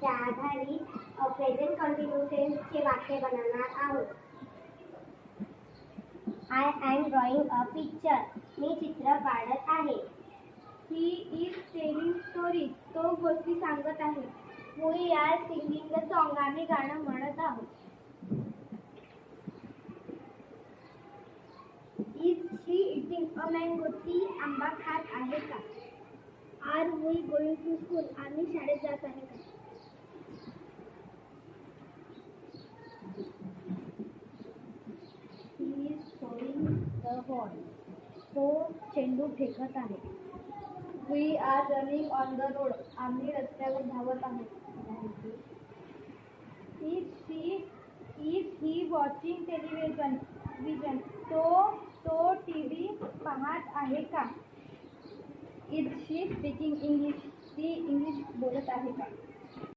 च्या आधारित प्रेझेंट कंटिन्युटेन्सचे वाक्य बनवणार आहोत. I am drawing a picture मी चित्र काढत आहे. ही इज टेलिंग स्टोरी तो गोष्टी सांगत आहे. We are singing the song आम्ही गाणं म्हणत आहोत. Is she eating a mango ती आंबा खात आहे का? Are we going to school आम्ही शाळेत जात आहे का ही इज थ्रोइंग बॉल तो चेंडू फेकत आहे. We are running on the road आम्ही रस्त्यावर धावत आहे is she is he watching television vision तो तो टी व्ही पाहत आहे का? इज शी स्पीकिंग इंग्लिश ती इंग्लिश बोलत आहे का?